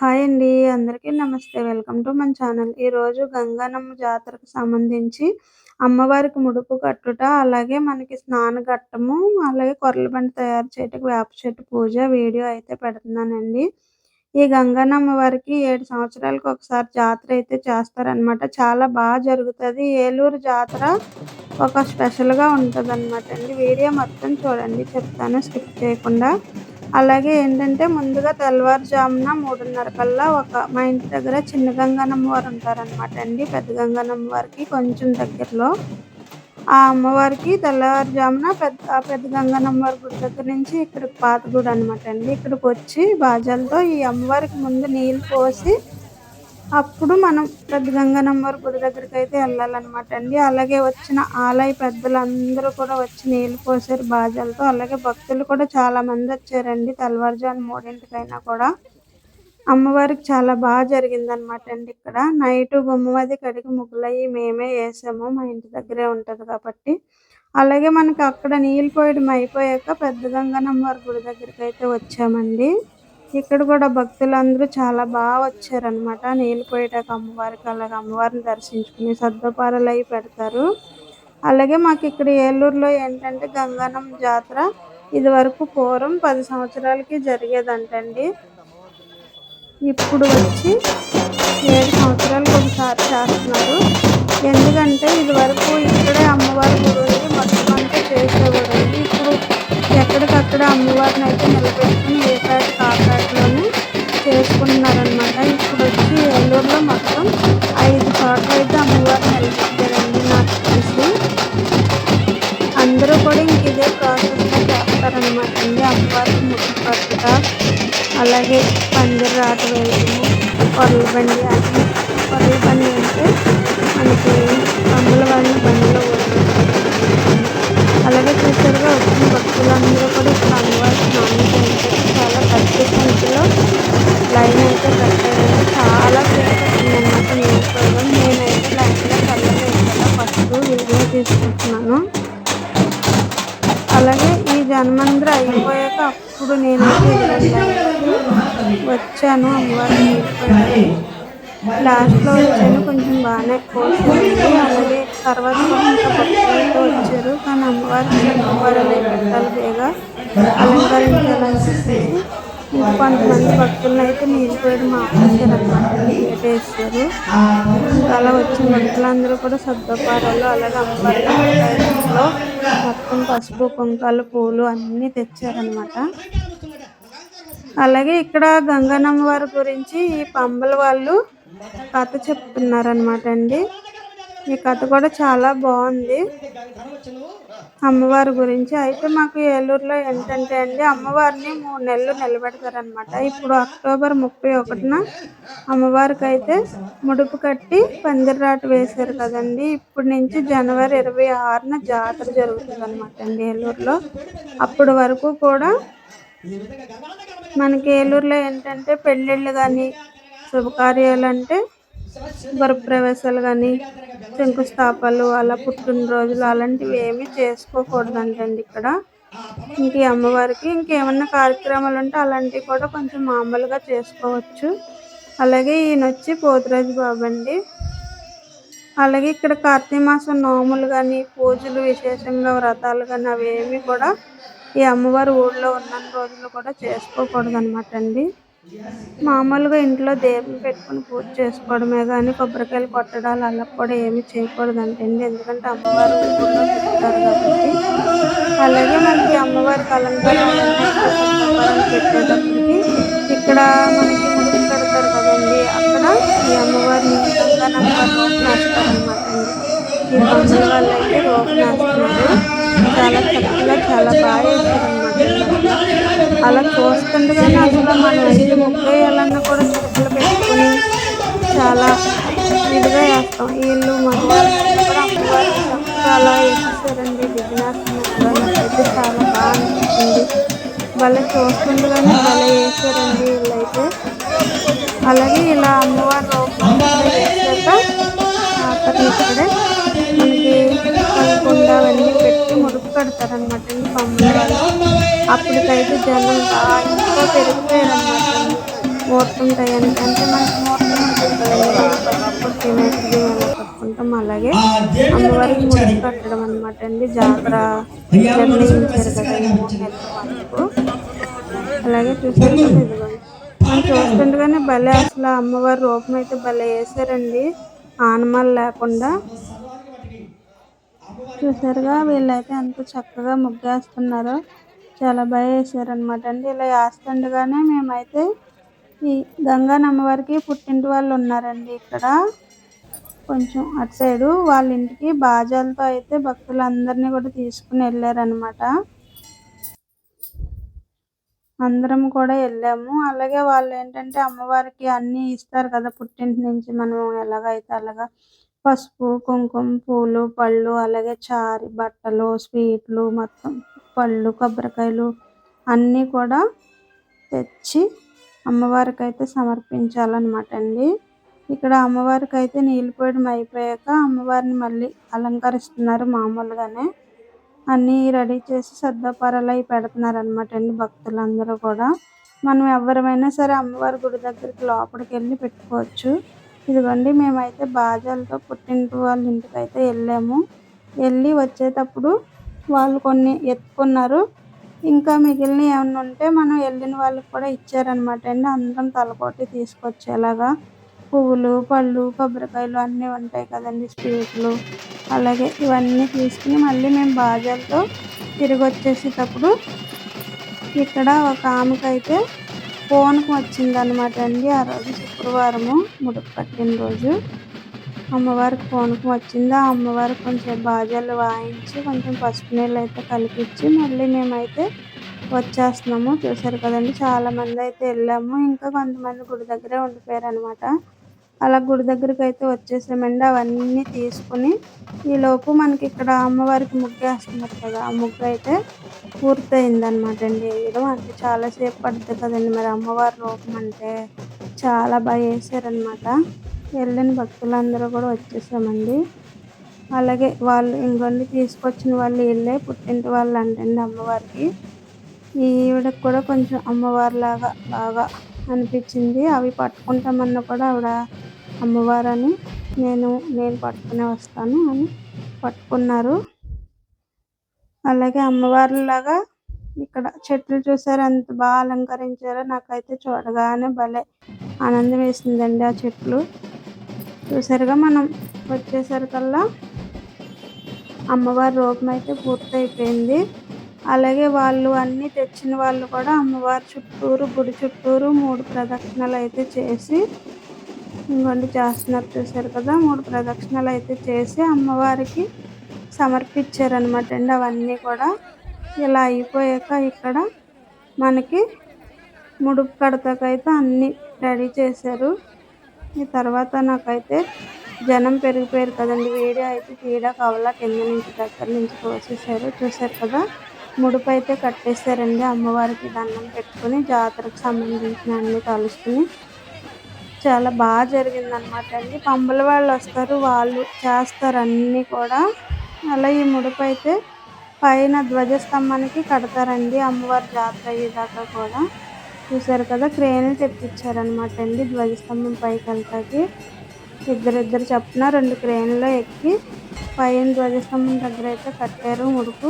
Hi అండి అందరికీ నమస్తే. వెల్కమ్ టు మన ఛానల్. ఈరోజు గంగానమ్మ జాతరకు సంబంధించి అమ్మవారికి ముడుపు కట్టుట అలాగే మనకి స్నానఘట్టము అలాగే కొర్రల బండి తయారు చేయటకు వేప చెట్టు పూజ వీడియో అయితే పెడుతున్నానండి. ఈ గంగానమ్మ వారికి ఏడు సంవత్సరాలకు ఒకసారి జాతర అయితే చేస్తారనమాట చాలా బాగా జరుగుతుంది. ఏలూరు జాతర ఒక స్పెషల్గా ఉంటుంది అనమాట అండి. వీడియో మొత్తం చూడండి. చెప్తాను స్కిప్ చేయకుండా. అలాగే ఏంటంటే ముందుగా తెల్లవారుజామున మూడున్నర కల్లా ఒక మా ఇంటి దగ్గర చిన్న గంగనమ్మ వారు ఉంటారనమాట అండి. పెద్ద గంగనమ్మ వారికి కొంచెం దగ్గరలో. ఆ అమ్మవారికి తెల్లవారుజామున పెద్ద పెద్ద గంగనమ్మ వారి గుడి దగ్గర నుంచి ఇక్కడికి పాత గుడి అనమాట అండి. ఇక్కడికి వచ్చి బాజాలతో ఈ అమ్మవారికి ముందు నీళ్ళు పోసి అప్పుడు మనం పెద్ద గంగనమ్మవారి గుడి దగ్గరికి అయితే వెళ్ళాలన్నమాట అండి. అలాగే వచ్చిన ఆలయ పెద్దలు అందరూ కూడా వచ్చి నీళ్ళు పోసారు బాజాలతో. అలాగే భక్తులు కూడా చాలా మంది వచ్చారండి తెల్లవారుజాము మూడింటికైనా కూడా. అమ్మవారికి చాలా బాగా జరిగింది అనమాట అండి ఇక్కడ. నైట్ గుమ్మది కడిగి ముగ్గులయ్యి మేమే వేసాము. మా ఇంటి దగ్గరే ఉంటుంది కాబట్టి. అలాగే మనకి అక్కడ నీళ్ళు పోయడం అయిపోయాక పెద్ద గంగనమ్మవారి గుడి దగ్గరికి అయితే వచ్చామండి. ఇక్కడ కూడా భక్తులందరూ చాలా బాగా వచ్చారనమాట నీళ్ళు పోయేటాక అమ్మవారికి అలాగే అమ్మవారిని దర్శించుకుని సర్దపారలు అవి పెడతారు. అలాగే మాకు ఇక్కడ ఏలూరులో ఏంటంటే గంగానం జాతర ఇది వరకు పూర్వం పది సంవత్సరాలకి జరిగేదంటండి. ఇప్పుడు వచ్చి ఏడు సంవత్సరాలకు ఒకసారి చేస్తున్నారు. ఎందుకంటే ఇది వరకు ఇక్కడే అమ్మవారి గుడి మొత్తం అంతా చేసేవారు. ఇప్పుడు ఎక్కడికక్కడ అమ్మవారిని అయితే నిలబెట్టి అలాగే పందిరి రాట వేయడము కొరల బండి అన్ని కొరల బండి అంటే పెట్టాను అమ్మవారిని లాస్ట్లో వచ్చాను కొంచెం బాగానే కోసింది అలాగే తర్వాత కూడా భక్తులతో వచ్చారు కానీ అమ్మవారి అమ్మవారిని పెట్టాలి బేగా అలంకరించాలని ఇంకా కొంతమంది భక్తులను అయితే నీళ్ళు పోయి ఆపేశారు అనమాట వేస్తారు అలా వచ్చిన భక్తులందరూ కూడా సర్దపారాలు అలాగే అమ్మవారి మొత్తం పసుపు కుంకాలు పూలు అన్నీ తెచ్చారనమాట అలాగే ఇక్కడ గంగనమ్మ వారి గురించి ఈ పంబల వాళ్ళు కథ చెప్తున్నారనమాట అండి. ఈ కథ కూడా చాలా బాగుంది. అమ్మవారి గురించి అయితే మాకు ఏలూరులో ఏంటంటే అండి అమ్మవారిని మూడు నెలలు నిలబెడతారనమాట ఇప్పుడు అక్టోబర్ ముప్పై ఒకటిన అమ్మవారికి అయితే ముడుపు కట్టి పందిరాట వేశారు కదండి. ఇప్పటి నుంచి జనవరి ఇరవై ఆరున జాతర జరుగుతుంది అనమాట అండి ఏలూరులో. అప్పటి వరకు కూడా మనకి ఏలూరులో ఏంటంటే పెళ్ళిళ్ళు కానీ శుభకార్యాలు అంటే గృహప్రవేశాలు కానీ శంకుస్థాపనలు అలా పుట్టినరోజులు అలాంటివి ఏమీ చేసుకోకూడదంటండి ఇక్కడ. ఇంక అమ్మవారికి ఇంకేమన్నా కార్యక్రమాలు ఉంటే అలాంటివి కూడా కొంచెం మామూలుగా చేసుకోవచ్చు. అలాగే ఈయన వచ్చి పోతురాజు బాబు అండి అలాగే ఇక్కడ కార్తీక మాసం నోములు కానీ పూజలు విశేషంగా వ్రతాలు కానీ అవి కూడా ఈ అమ్మవారి ఊళ్ళో ఉన్న రోజులు కూడా చేసుకోకూడదు అనమాట అండి. మామూలుగా ఇంట్లో దీపం పెట్టుకుని పూజ చేసుకోవడమే కానీ కొబ్బరికాయలు కొట్టడాలు అలా కూడా ఏమి చేయకూడదు అంటండి ఎందుకంటే అమ్మవారు ఊళ్ళో చెప్తారు కాబట్టి. అలాగే మనకి అమ్మవారికి అలంకారం పెట్టేటప్పటికి ఇక్కడ మనకి ముడుపు పెడతారు కదండి. అక్కడ ఈ అమ్మవారిని గంగానమ్మవారి రోపు నాస్తారనమాట అండి. ఈ పండుగ వల్ల అయితే రోపు నాస్తున్నారు చాలా చక్కగా చాలా బాగా వేస్తారనమాట అలా చూస్తుండగానే అసలు మనం ఐదు ముప్పై వేయాలన్నా కూడా చుక్కలు పెట్టుకొని చాలా ఇదిగా వేస్తాం వీళ్ళు మగవాళ్ళు కూడా అమ్మవారు అలా వేసేసారండి విఘ్నాసనం చాలా బాగా అనిపిస్తుంది భలే చూస్తుండగానే భలే వేసారండి వీళ్ళైతే. అలాగే ఇలా అమ్మవారి రూపం వేసాక అక్కడ ఇక్కడే కలకుండా అవన్నీ పెట్టి ముడుపు కడతారనమాట ఈ వాళ్ళు అప్పటికైతే జనం బాగా ఇంకా పెరిగిపోయారనమాట ముహూర్తం టయానికి అంటే మనకి ముహూర్తం కట్టుకుంటాం అలాగే అమ్మవారికి ముడుపు కట్టడం అనమాట అండి. జాతర నిర్ణయించారు కదా అలాగే చూసారు చూస్తుండగానే భలే అసలు అమ్మవారి రూపం అయితే భలే వేసారండి ఆనమాలు లేకుండా. చూసారుగా వీళ్ళైతే ఎంత చక్కగా ముగ్గేస్తున్నారో. చాలా బాగా వేసారనమాట అండి. ఇలా వేస్తుండగానే మేమైతే ఈ గంగానమ్మ పుట్టింటి వాళ్ళు ఉన్నారండి ఇక్కడ. కొంచెం అటు సైడు వాళ్ళ ఇంటికి బాజాలతో అయితే భక్తులందరినీ కూడా తీసుకుని వెళ్ళారనమాట అందరం కూడా వెళ్ళాము. అలాగే వాళ్ళు ఏంటంటే అమ్మవారికి అన్నీ ఇస్తారు కదా పుట్టింటి నుంచి. మనం ఎలాగైతే అలాగా పసుపు కుంకుమ పూలు పళ్ళు అలాగే చారి బట్టలు స్వీట్లు మొత్తం పళ్ళు కొబ్బరికాయలు అన్నీ కూడా తెచ్చి అమ్మవారికి అయితే సమర్పించాలన్నమాట అండి. ఇక్కడ అమ్మవారికి అయితే నీళ్ళు పోయడం అయిపోయాక అమ్మవారిని మళ్ళీ అలంకరిస్తున్నారు మామూలుగానే. అన్నీ రెడీ చేసి సర్దాపారాలు అవి పెడుతున్నారు అనమాట అండి భక్తులందరూ కూడా. మనం ఎవరమైనా సరే అమ్మవారి గుడి దగ్గరికి లోపలికి వెళ్ళి పెట్టుకోవచ్చు. ఇదిగోండి మేమైతే బాజాలతో పుట్టింటి వాళ్ళ ఇంటికి అయితే వెళ్ళాము. వెళ్ళి వచ్చేటప్పుడు వాళ్ళు కొన్ని ఎత్తుకున్నారు. ఇంకా మిగిలిన ఏమన్నా ఉంటే మనం వెళ్ళిన వాళ్ళకి కూడా ఇచ్చారనమాట అండి. అందరం తలకోటి తీసుకొచ్చేలాగా పువ్వులు పళ్ళు కొబ్బరికాయలు అన్నీ ఉంటాయి కదండి స్వీట్లు. అలాగే ఇవన్నీ తీసుకుని మళ్ళీ మేము బాజాలతో తిరిగి వచ్చేసేటప్పుడు ఇక్కడ ఒక ఆమెకైతే ఫోన్కి వచ్చిందనమాట అండి ఆ రోజు శుక్రవారము ముడుపు కట్టిన రోజు. అమ్మవారికి ఫోన్కి వచ్చింది. ఆ అమ్మవారికి కొంచెం బాజాలు వాయించి కొంచెం పసుపు నీళ్ళు అయితే కలిపించి మళ్ళీ మేమైతే వచ్చేస్తున్నాము. చూసారు కదండి చాలామంది అయితే వెళ్ళాము. ఇంకా కొంతమంది గుడి దగ్గరే ఉండిపోయారు అనమాట అలా గుడి దగ్గరికి అయితే వచ్చేసామండి. అవన్నీ తీసుకుని ఈలోపు మనకి ఇక్కడ అమ్మవారికి ముగ్గు వేస్తున్నారు కదా ఆ ముగ్గు అయితే పూర్తయిందనమాట అండి. వేయడం అంటే చాలాసేపు పడుతుంది కదండి. మరి అమ్మవారి రూపం అంటే చాలా బాగా వేసారనమాట వెళ్ళిన భక్తులందరూ కూడా వచ్చేసామండి. అలాగే వాళ్ళు ఇంకొన్ని తీసుకొచ్చిన వాళ్ళు వెళ్ళే పుట్టింటి వాళ్ళు అంటండి అమ్మవారికి. ఈవిడకి కూడా కొంచెం అమ్మవారిలాగా బాగా అనిపించింది. అవి పట్టుకుంటామన్నా కూడా ఆవిడ అమ్మవారని నేను నేను పట్టుకుని వస్తాను అని పట్టుకున్నారు. అలాగే అమ్మవారిలాగా ఇక్కడ చెట్లు చూసారు ఎంత బాగా అలంకరించారో నాకైతే చూడగానే భలే ఆనందం వేసిందండి ఆ చెట్లు. చూసారుగా మనం వచ్చేసరికల్లా అమ్మవారి రూపం అయితే పూర్తయిపోయింది. అలాగే వాళ్ళు అన్నీ తెచ్చిన వాళ్ళు కూడా అమ్మవారి చుట్టూరు గుడి చుట్టూరు మూడు ప్రదక్షిణలు అయితే చేసి ఇంకోండి చేస్తున్నారు చూసారు కదా. మూడు ప్రదక్షిణలు అయితే చేసి అమ్మవారికి సమర్పించారనమాట అండి అవన్నీ కూడా. ఇలా అయిపోయాక ఇక్కడ మనకి ముడుపు కడతకైతే అన్నీ రెడీ చేశారు. ఈ తర్వాత నాకైతే జనం పెరిగిపోయారు కదండి. వీడియో అయితే తీయడం అవలా కింద నుంచి దగ్గర నుంచి కోసేసారు చూసారు కదా. ముడుపు అయితే కట్టేశారండి అమ్మవారికి దండం పెట్టుకుని జాతరకు సంబంధించిన అన్ని కలుసుకుని చాలా బాగా జరిగింది అనమాట అండి. పంబల వాళ్ళు వస్తారు వాళ్ళు చేస్తారు అన్నీ కూడా. అలా ఈ ముడుపు అయితే పైన ధ్వజస్తంభానికి కడతారండి అమ్మవారి జాతర అయ్యేదాకా కూడా. చూసారు కదా క్రేన్లు తెప్పించారనమాట అండి ధ్వజస్తంభం పైకి వెళ్తాకి ఇద్దరిద్దరు చెప్పిన రెండు క్రేన్లో ఎక్కి పైన ధ్వజస్తంభం దగ్గర అయితే కట్టారు ముడుపు.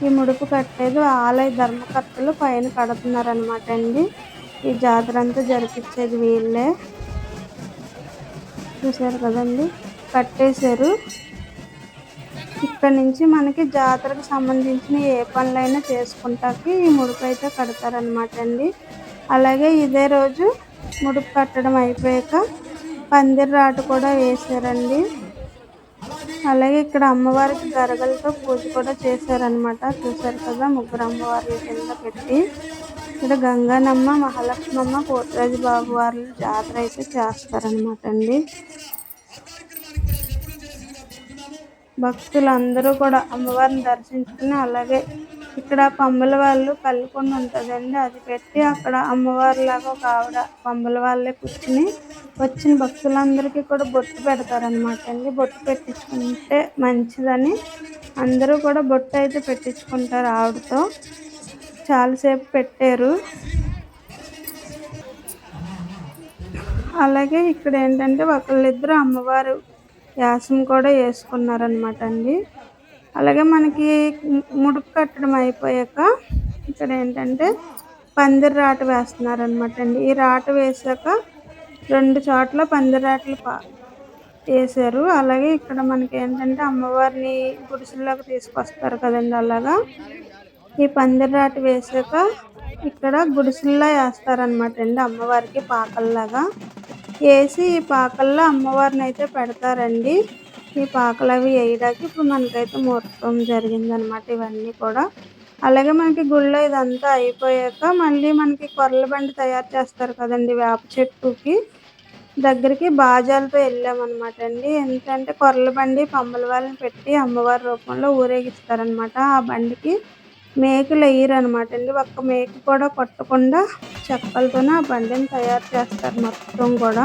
ఈ ముడుపు కట్టేది ఆలయ ధర్మకర్తలు పైన కడుతున్నారనమాట అండి. ఈ జాతర అంతా జరిపించేది వీళ్ళే. చూసారు కదండి? కట్టేశారు. ఇక్కడ నుంచి మనకి జాతరకు సంబంధించిన ఏ పనులైనా చేసుకుంటాకి ఈ ముడుపు అయితే కడతారనమాట అండి. అలాగే ఇదే రోజు ముడుపు కట్టడం అయిపోయాక పందిరి రాటు కూడా వేసారండి అలాగే ఇక్కడ అమ్మవారికి గరగలతో పూజ కూడా చేశారనమాట చూసారు కదా ముగ్గురు అమ్మవారి కింద పెట్టి. ఇక్కడ గంగానమ్మ మహాలక్ష్మమ్మ పోతరాజు బాబు వారి జాతర అయితే చేస్తారనమాట అండి. భక్తులందరూ కూడా అమ్మవారిని దర్శించుకుని అలాగే ఇక్కడ పంబల వాళ్ళు కల్లుకొండ ఉంటుందండి. అది పెట్టి అక్కడ అమ్మవారిలాగా ఒక ఆవిడ పంబల వాళ్ళే కూర్చుని వచ్చిన భక్తులందరికీ కూడా బొట్టు పెడతారనమాట అండి. బొట్టు పెట్టించుకుంటే మంచిదని అందరూ కూడా బొట్టు అయితే పెట్టించుకుంటారు ఆవిడతో. చాలాసేపు పెట్టారు. అలాగే ఇక్కడ ఏంటంటే ఒకళ్ళిద్దరు అమ్మవారు యాసం కూడా వేసుకున్నారనమాట అండి. అలాగే మనకి ముడుపు కట్టడం అయిపోయాక ఇక్కడ ఏంటంటే పందిరి రాట వేస్తున్నారనమాట అండి. ఈ రాట వేసాక రెండు చోట్ల పందిరి రాటలు వేసారు. అలాగే ఇక్కడ మనకి ఏంటంటే అమ్మవారిని గుడిసెల్లోకి తీసుకొస్తారు కదండి అలాగా. ఈ పందిరి వేసాక ఇక్కడ గుడిసెల్లో వేస్తారనమాట అండి అమ్మవారికి పాకల్లాగా. వేసి ఈ పాకల్లో అమ్మవారిని అయితే పెడతారండి. ఈ పాకలు అవి వేయడానికి ఇప్పుడు మనకైతే ముహూర్తం జరిగిందనమాట ఇవన్నీ కూడా. అలాగే మనకి గుళ్ళో ఇదంతా అయిపోయాక మళ్ళీ మనకి కొర్రల బండి తయారు చేస్తారు కదండి వేప చెట్టుకి. దగ్గరికి బాజాలతో వెళ్ళామన్నమాట అండి. ఎందుకంటే కొర్రల బండి పంబల వాళ్ళని పెట్టి అమ్మవారి రూపంలో ఊరేగిస్తారనమాట ఆ బండికి మేకలు వేయరు అనమాట అండి. ఒక్క మేక కూడా కొట్టకుండా చెక్కలతోనే ఆ బండిని తయారు చేస్తారు మొత్తం కూడా.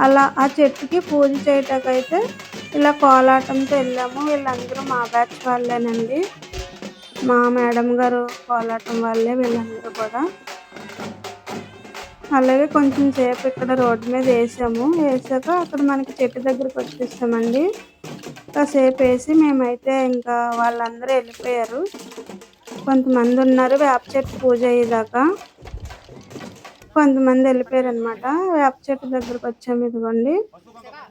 అలా ఆ చెట్టుకి పూజ చేయటాకైతే ఇలా కోలాటంతో వెళ్ళాము. వీళ్ళందరూ మా బ్యాచ్ వాళ్ళేనండి. మా మేడం గారు కోలాటం వాళ్ళే వీళ్ళందరూ కూడా. అలాగే కొంచెం సేపు ఇక్కడ రోడ్డు మీద వేసాము. వేసాక అక్కడ మనకి చెట్టు దగ్గరికి వచ్చేస్తామండి కాసేపు వేసి మేమైతే ఇంకా వాళ్ళందరూ వెళ్ళిపోయారు. కొంతమంది ఉన్నారు వేప చెట్టు పూజ అయ్యేదాకా. కొంతమంది వెళ్ళిపోయారు అనమాట వేప చెట్టు దగ్గరకు వచ్చాము ఇదిగోండి.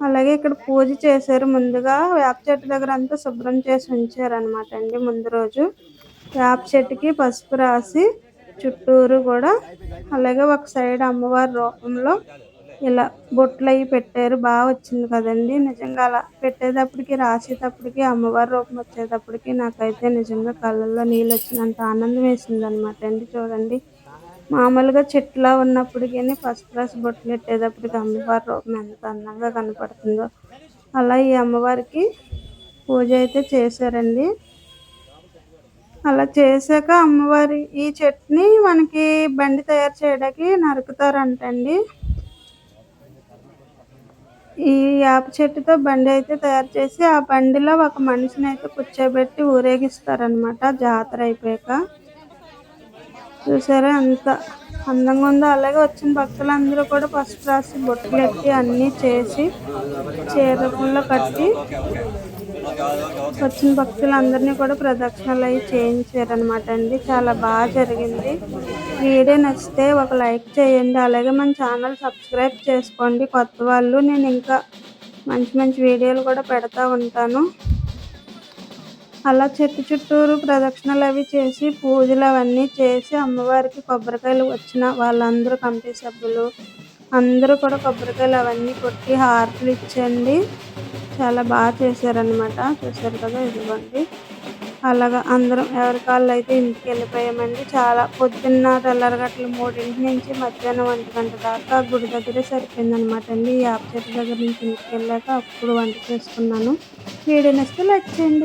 అలాగే ఇక్కడ పూజ చేశారు ముందుగా. వేప చెట్టు దగ్గర అంతా శుభ్రం చేసి ఉంచారనమాట అండి ముందు రోజు. వేప చెట్టుకి పసుపు రాసి చుట్టూరు కూడా. అలాగే ఒక సైడ్ అమ్మవారి రూపంలో ఇలా బొట్లు అవి పెట్టారు. బాగా వచ్చింది కదండి. నిజంగా అలా పెట్టేటప్పటికి రాసేటప్పటికి అమ్మవారి రూపం వచ్చేటప్పటికి నాకైతే నిజంగా కళ్ళల్లో నీళ్ళు వచ్చినంత ఆనందం వేసింది అనమాట అండి. చూడండి. మామూలుగా చెట్లా ఉన్నప్పటికీ ఫస్ట్ క్లాస్ బొట్లు పెట్టేటప్పటికి అమ్మవారి రూపం ఎంత అందంగా కనపడుతుందో. అలా ఈ అమ్మవారికి పూజ అయితే చేశారండి. అలా చేశాక అమ్మవారి ఈ చెట్ని మనకి బండి తయారు చేయడానికి నరుకుతారంటండి. ఈ వేప చెట్టుతో బండి అయితే తయారు చేసి ఆ బండిలో ఒక మనిషిని అయితే కూర్చోబెట్టి ఊరేగిస్తారనమాట జాతర అయిపోయాక. చూసారా అంత అందంగా ఉందో. అలాగే వచ్చిన భక్తులందరూ కూడా పసుపు రాసి బొట్లు ఎట్టి అన్నీ చేసి చీరపుల్లో కట్టి వచ్చిన భక్తులందరినీ కూడా ప్రదక్షిణలు అవి చేయించారనమాట అండి. చాలా బాగా జరిగింది. వీడియో నచ్చితే ఒక లైక్ చేయండి. అలాగే మన ఛానల్ సబ్స్క్రైబ్ చేసుకోండి. కొత్త వాళ్ళు నేను ఇంకా మంచి మంచి వీడియోలు కూడా పెడతా ఉంటాను. అలా చెట్టు చుట్టూరు ప్రదక్షిణలు అవి చేసి పూజలు అవన్నీ చేసి అమ్మవారికి కొబ్బరికాయలు వచ్చిన వాళ్ళందరూ కమిటీ సభ్యులు అందరూ కూడా కొబ్బరికాయలు అవన్నీ కొట్టి హారతులు ఇచ్చండి చాలా బాగా చేశారనమాట చూసారు కదా ఇదిగోండి. అలాగా అందరం ఎవరి కాళ్ళు అయితే ఇంటికి వెళ్ళిపోయామండి. చాలా పొద్దున్న తెల్లరగట్ల మూడింటి నుంచి మధ్యాహ్నం వంట గంట దాకా గుడి దగ్గరే సరిపోయింది అనమాట అండి. ఈ యాప్ చెట్టు దగ్గర నుంచి ఇంటికి వెళ్ళాక అప్పుడు వంట చేసుకున్నాను. వీడియో నచ్చితే లైక్ చేయండి.